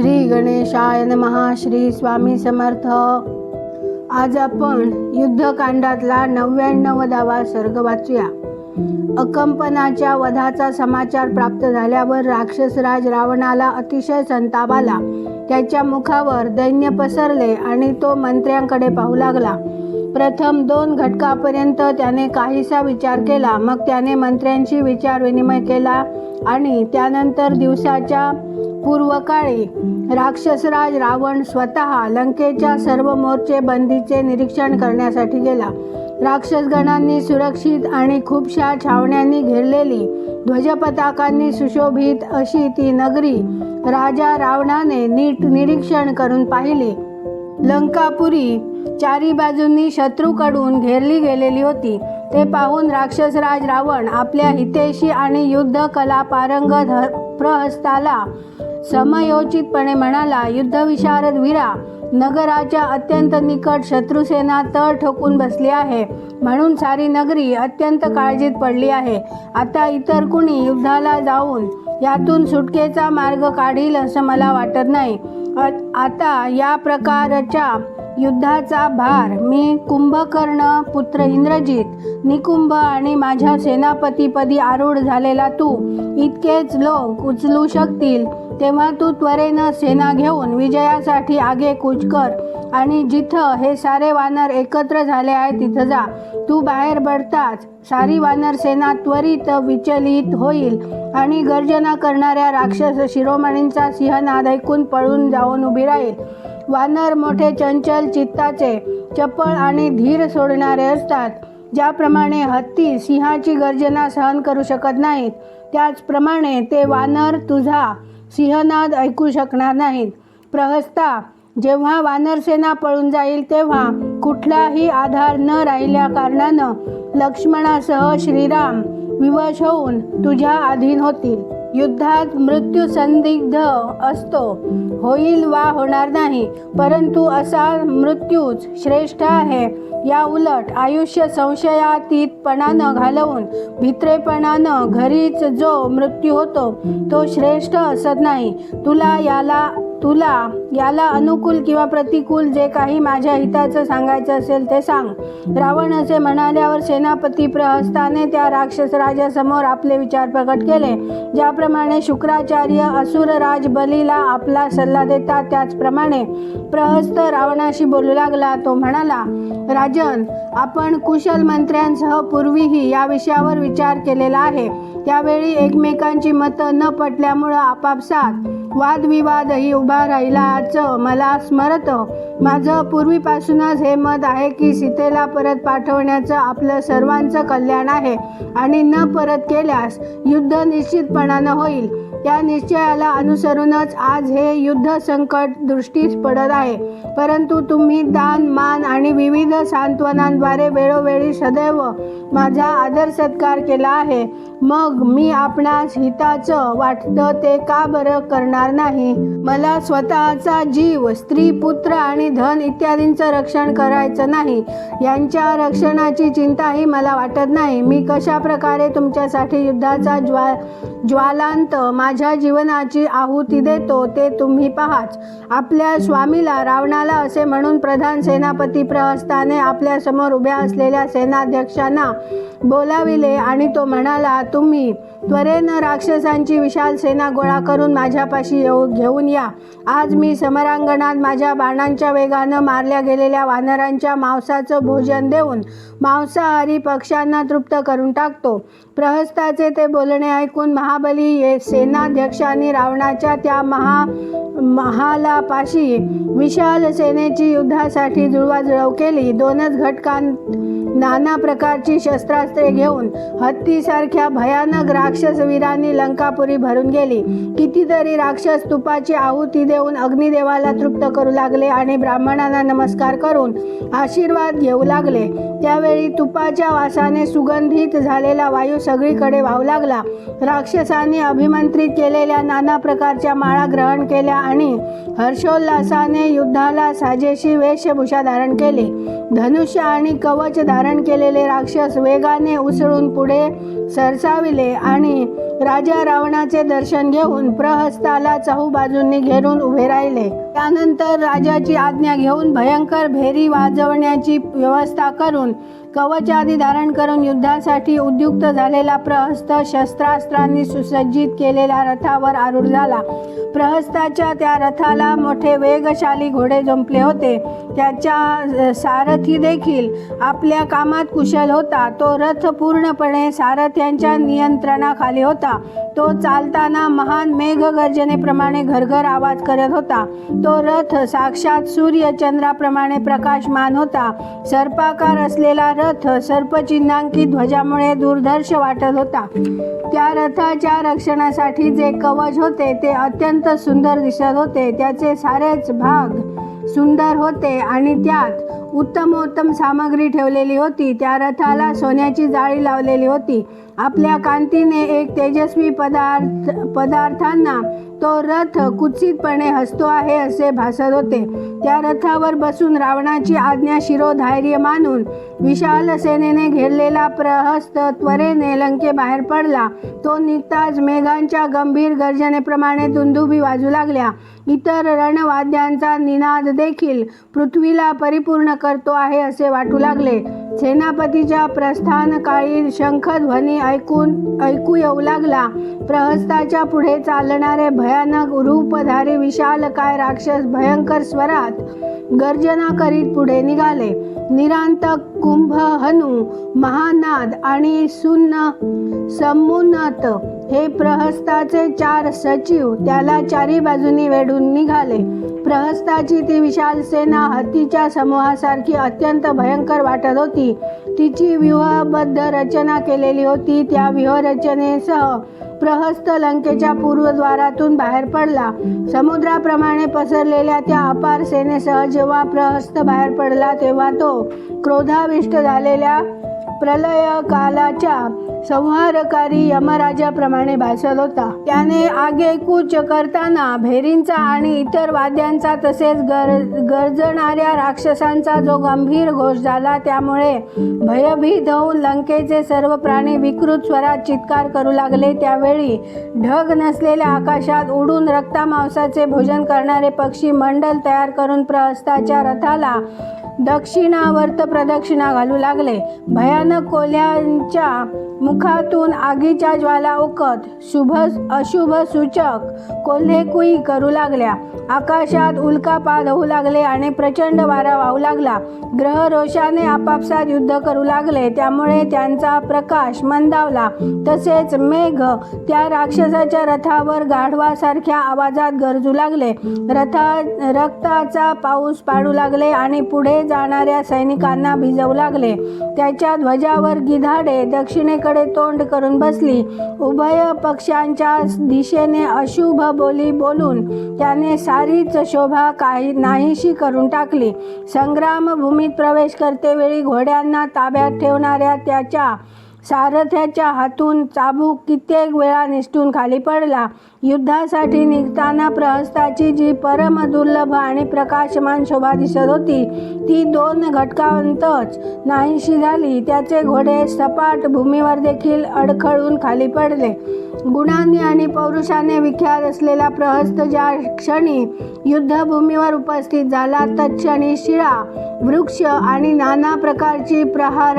श्री गणेशाय नमहा श्री स्वामी समर्थ. आज आपण युद्धकांडातला नव्याण्णवदावा सर्ग वाचूया. अकंपनाच्या वधाचा समाचार प्राप्त झाल्यावर राक्षसराज रावणाला अतिशय संताप आला. त्याच्या मुखावर दैन्य पसरले आणि तो मंत्र्यांकडे पाहू लागला. प्रथम दोन घटकापर्यंत त्याने काहीसा विचार केला. मग त्याने मंत्र्यांशी विचार विनिमय केला आणि त्यानंतर दिवसाच्या पूर्वकाळी राक्षसराज रावण स्वतः लंकेच्या सर्व मोर्चे बंदीचे निरीक्षण करण्यासाठी गेला. राक्षसगणांनी सुरक्षित आणि खूपशा छावण्यांनी घेरलेली ध्वजपताकांनी सुशोभित अशी ती नगरी राजा रावणाने नीट निरीक्षण करून पाहिली. लंकापुरी चारी बाजूंनी शत्रूकडून घेरली गेलेली होती. ते पाहून राक्षसराज रावण आपल्या हितेशी आणि युद्ध कला पारंगत प्रहस्ताला समयोचितपणे म्हणाला युद्धविशारद वीरा नगराच्या अत्यंत निकट शत्रुसेना तळ ठोकून बसली आहे. म्हणून सारी नगरी अत्यंत काळजीत पडली आहे. आता इतर कुणी युद्धाला जाऊन यातून सुटकेचा मार्ग काढील असं मला वाटत नाही. आता या प्रकारच्या युद्धाचा भार मी कुंभकर्ण पुत्र इंद्रजित निकुंभ आणि माझ्या सेनापतीपदी आरूढ झालेला तू इतकेच लोक उचलू शकतील. तेव्हा तू त्वरेनं सेना घेऊन विजयासाठी आगे कूच कर. आणि जिथं हे सारे वानर एकत्र झाले आहे तिथं जा. तू बाहेर पडताच सारी वानर सेना त्वरित विचलित होईल. आणि गर्जना करणाऱ्या राक्षस शिरोमणींचा सिंहनाद ऐकून पळून जाऊन उभी राहील. वानर मोठे चंचल चित्ताचे चपळ आणि धीर सोडणारे असतात. ज्याप्रमाणे हत्ती सिंहाची गर्जना सहन करू शकत नाहीत त्याचप्रमाणे ते वानर तुझा सिंहनाद ऐकू शकणार नाहीत. प्रहस्ता जेव्हा वानरसेना पळून जाईल तेव्हा कुठलाही आधार न राहिल्या कारणानं लक्ष्मणासह श्रीराम विवश होऊन तुझ्या अधीन होतील. युद्धात मृत्यू संदिग्ध असतो. होईल वा होणार नाही परंतु असा मृत्यूच श्रेष्ठ आहे. या उलट आयुष्य संशयातीतपणानं घालवून भित्रेपणानं घरीच जो मृत्यू होतो तो श्रेष्ठ असत नाही. तुला याला तुला याला अनुकूल किंवा प्रतिकूल जे काही माझ्या हिताचं सांगायचं असेल ते सांग. रावण असे म्हणाल्यावर सेनापती प्रहस्ताने त्या राक्षस राजासमोर आपले विचार प्रकट केले. ज्याप्रमाणे शुक्राचार्य असुरराज बलीला आपला सल्ला देतात त्याचप्रमाणे प्रहस्त रावणाशी बोलू लागला. तो म्हणाला राजन आपण कुशल मंत्र्यांसह पूर्वीही या विषयावर विचार केलेला आहे. त्यावेळी एकमेकांची मतं न पटल्यामुळं आपापसात वादविवादही उभा राहिलाच मला स्मरतं माझं पूर्वीपासूनच हे मत आहे की सीतेला परत पाठवण्याचं आपलं सर्वांचं कल्याण आहे आणि न परत केल्यास युद्ध निश्चितपणानं होईल. त्या निश्चयाला अनुसरूनच आज हे युद्ध संकट दृष्टीस पडत आहे. परंतु तुम्ही दान मान आणि विविध सांत्वनांद्वारे वेळोवेळी सदैव माझा आदर सत्कार केला आहे. मग मी आपणास हिताचं वाटतं ते का बरं करणार नाही? मला स्वतःचा जीव स्त्री पुत्र आणि धन इत्यादींचं रक्षण करायचं नाही. यांच्या रक्षणाची चिंताही मला वाटत नाही. मी कशा प्रकारे तुमच्यासाठी युद्धाचा ज्वा ज्वालांत माझ्या जीवनाची आहुती देतो ते तुम्ही पाहाच. आपल्या स्वामीला रावणाला असे म्हणून प्रधान सेनापती प्रहस्ताने आपल्यासमोर उभ्या असलेल्या सेनाध्यक्षांना बोलाविले आणि तो म्हणाला तुम्ही त्वरेनं राक्षसांची विशाल सेना गोळा करून माझ्यापाशी येऊ घेऊन या. आज मी समरांगणात माझ्या बाणांच्या वेगानं मारल्या गेलेल्या वानरांच्या मांसाचं भोजन देऊन मांसाहारी पक्ष्यांना तृप्त करून टाकतो. प्रहस्ताचे ते बोलणे ऐकून महाबली ये सेनाध्यक्षांनी रावणाच्या त्या महा महालापाशी विशाल सेनेची युद्धासाठी जुळवाजुळव केली. दोनच घटकां नाना प्रकारची शस्त्रास्त्रे घेऊन हत्तीसारख्या भयानक राक्षसवीरांनी लंकापुरी भरून गेली. कितीतरी राक्षस तुपाची आहुती देऊन अग्निदेवाला तृप्त करू लागले आणि ब्राह्मणांना नमस्कार करून आशीर्वाद घेऊ लागले. त्यावेळी तुपाच्या वासाने सुगंधित झालेला वायू सगळीकडे वाहू लागला. राक्षसांनी अभिमंत्रित केलेल्या नाना प्रकारच्या माळा ग्रहण केल्या आणि हर्षोल्लासाने युद्धाला साजेशी वेशभूषा धारण केली. धनुष्य आणि कवच धारण धारण केलेले राक्षस वेगाने उसळून पुढे सरसाविले आणि राजा रावणाचे दर्शन घेऊन प्रहस्ताला चहूबाजूंनी घेरून उभे राहिले. त्यानंतर राजाची आज्ञा घेऊन भयंकर भेरी वाजवण्याची व्यवस्था करून कवच आदी धारण करून युद्धासाठी उद्युक्त झालेला प्रहस्त शस्त्रास्त्रांनी सुसज्जित केलेल्या रथावर आरूढ झाला. प्रहस्ताच्या त्या रथाला मोठे वेगशाली घोडे जुंपले होते. त्याच्या सारथी देखील आपल्या कामात कुशल होता. तो रथ पूर्णपणे सारथ्यांच्या नियंत्रणाखाली होता. तो चालताना महान मेघगर्जनेप्रमाणे घरघर आवाज करत होता. तो रथ साक्षात सूर्य चंद्राप्रमाणे प्रकाशमान होता. सर्पाकार असलेला रथ सर्पचिन्हांकित ध्वजामुळे दूरदर्श वाटत होता. त्या रथाच्या रक्षणासाठी जे कवच होते ते अत्यंत सुंदर दिसत होते. त्याचे सारेच भाग सुंदर होते आणि त्यात उत्तमोत्तम सामग्री ठेवलेली होती. त्या रथाला सोन्याची जाळी लावलेली होती. आपल्या कांतीने एक तेजस्वी पदार्थ पदार्थांना तो रथ कुत्सितपणे हसतो आहे असे भासत होते. त्या रथावर बसून रावणाची आज्ञा शिरोधार्य मानून विशाल सेनेने घेरलेला प्रहस्त त्वरेने लंकेबाहेर पडला. तो निघताच मेघांच्या गंभीर गर्जनेप्रमाणे दुंदुबी वाजू लागल्या. इतर रणवाद्यांचा निनाद देखील पृथ्वीला परिपूर्ण करतो आहे असे वाटू लागले. सेनापतीच्या प्रस्थानकाळी शंखध्वनी ऐकून ऐकू येऊ लागला. प्रहस्ताच्या पुढे चालणारे भयानक रूपधारी विशालकाय राक्षस भयंकर स्वरात गर्जना करीत पुढे निघाले. निरांतक कुंभ हनु महानाद आणि सुन्न समुन्नत हे प्रहस्ताचे चार सचिव त्याला चारी बाजूनी वेढून निघाले. प्रहस्ताची ती विशाल सेना हत्तीच्या समूहासारखी अत्यंत भयंकर वाटत होती. तिची व्यूहबद्ध रचना केलेली होती. त्या व्यूहरचनेसह प्रहस्त लंकेच्या पूर्वद्वारातून बाहेर पडला. समुद्राप्रमाणे पसरलेल्या त्या अपार सेनेसह जेव्हा प्रहस्त बाहेर पडला तेव्हा तो क्रोधाविष्ट झालेल्या प्रलय कालाच्या संहारकारी यमराजाप्रमाणे भासत होता. त्याने आगेकूच करताना भेरींचा आणि इतर वाद्यांचा तसेच गर गर्जणाऱ्या राक्षसांचा जो गंभीर घोष झाला त्यामुळे भयभीत होऊन लंकेचे सर्व प्राणी विकृत स्वरात चित्कार करू लागले. त्यावेळी ढग नसलेल्या आकाशात उडून रक्तामांसाचे भोजन करणारे पक्षी मंडल तयार करून प्रहस्ताच्या रथाला दक्षिणावर्त प्रदक्षिणा घालू लागले. भयानक कोल्यांच्या मुखातून आगीच्या ज्वाला उकत शुभ अशुभ सूचक कोल्हेकुई करू लागल्या. आकाशात उल्कापात होऊ लागले आणि प्रचंड वारा वाहू लागला. ग्रह रोषाने आपापसात युद्ध करू लागले. त्यामुळे त्यांचा प्रकाश मंदावला. तसेच मेघ त्या राक्षसाच्या रथावर गाढवासारख्या आवाजात गरजू लागले. रथा रक्ताचा पाऊस पाडू लागले आणि पुढे जाणाऱ्या सैनिकांना भिजवू लागले. त्याच्या ध्वजावर गिधाडे दक्षिणेकडे तोंड करून बसली. उभय पक्षांच्या दिशेने अशुभ बोली बोलून त्याने सारीच शोभा काही नाहीशी करून टाकली. संग्रामभूमीत प्रवेश करतेवेळी घोड्यांना ताब्यात ठेवणाऱ्या त्याच्या सारथ्याच्या हातून चाबूक कित्येक वेळा निसटून खाली पडला. युद्धासाठी निघताना प्रहस्ताची जी परम दुर्लभ आणि प्रकाशमान शोभा दिसत होती ती दोन घटकांतच नाहीशी झाली. त्याचे घोडे सपाट भूमीवर देखील अडखळून खाली पडले. गुणांनी आणि पौरुषाने विख्यात असलेला प्रहस्त ज्या क्षणी युद्धभूमीवर उपस्थित झाला तत्क्षणी शिळा वृक्ष आणि नाना प्रकारची प्रहार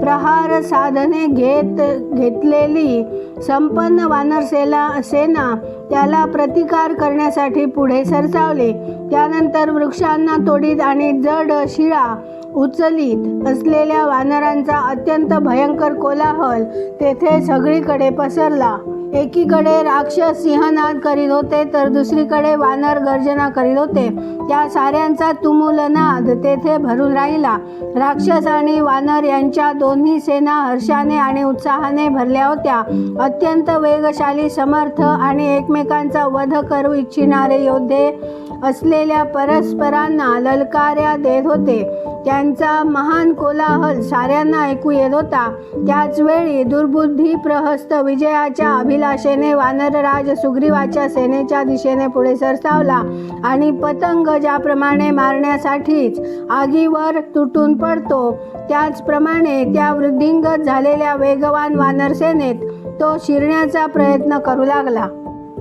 प्रहार साधने घेत घेतलेली संपन्न वानरसेला सेना त्याला प्रतिकार करण्यासाठी पुढे सरसावले. त्यानंतर वृक्षांना तोडीत आणि जड शिळा उचलीत असलेल्या वानरांचा अत्यंत भयंकर कोलाहल तेथे सगळीकडे पसरला. एकीकडे राक्षस सिंहनाद करीत होते तर दुसरीकडे वानर गर्जना करीत होते. त्या साऱ्यांचा तुमुल नाद तेथे भरून राहिला. राक्षस आणि वानर यांच्या दोन्ही सेना हर्षाने आणि उत्साहाने भरल्या होत्या. अत्यंत वेगशाली समर्थ आणि एकमेकांचा वध करू इच्छिणारे योद्धे असलेल्या परस्परांना ललकार्या देत होते. त्यांचा महान कोलाहल साऱ्यांना ऐकू येत होता. त्याचवेळी दुर्बुद्धी प्रहस्त विजयाच्या अभिलाषेने वानरराज सुग्रीवाच्या सेनेच्या दिशेने पुढे सरसावला आणि पतंग ज्याप्रमाणे मारण्यासाठीच आगीवर तुटून पडतो त्याचप्रमाणे त्या वृद्धिंगत झालेल्या वेगवान वानरसेनेत तो शिरण्याचा प्रयत्न करू लागला.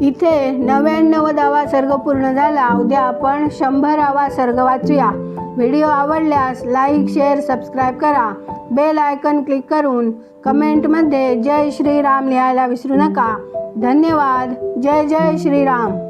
इथे नव्याण्णव दावा सर्ग पूर्ण झाला. उद्या आपण शंभरावा सर्ग वाचूया. व्हिडिओ आवडल्यास लाईक शेअर सबस्क्राईब करा. बेल आयकन क्लिक करून कमेंटमध्ये जय श्रीराम लिहायला विसरू नका. धन्यवाद. जय जय श्रीराम.